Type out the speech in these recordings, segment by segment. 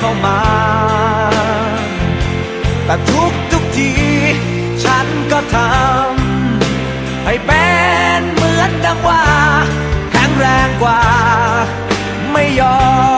เข้ามา แต่ทุกทุกที ฉันก็ทำให้เป็นเหมือนดังว่า แข็งแรงกว่า ไม่ยอม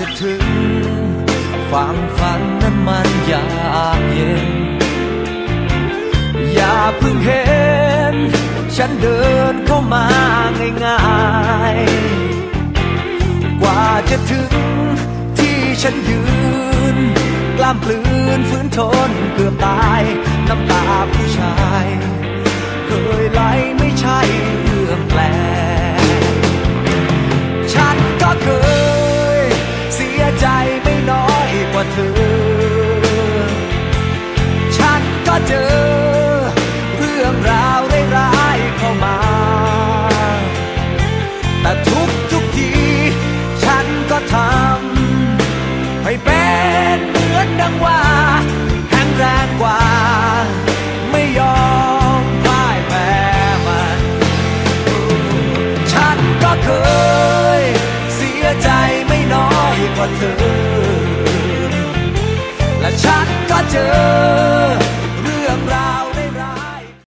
จะถึงฝั่งฝันนั้นมันยากเย็น อย่าเพิ่งเห็น ฉันเดินเข้ามาง่ายๆ กว่าจะถึงที่ฉันยืน กล้ามปลืนฝืนทนเกือบตาย น้ำตาผู้ชาย ฉั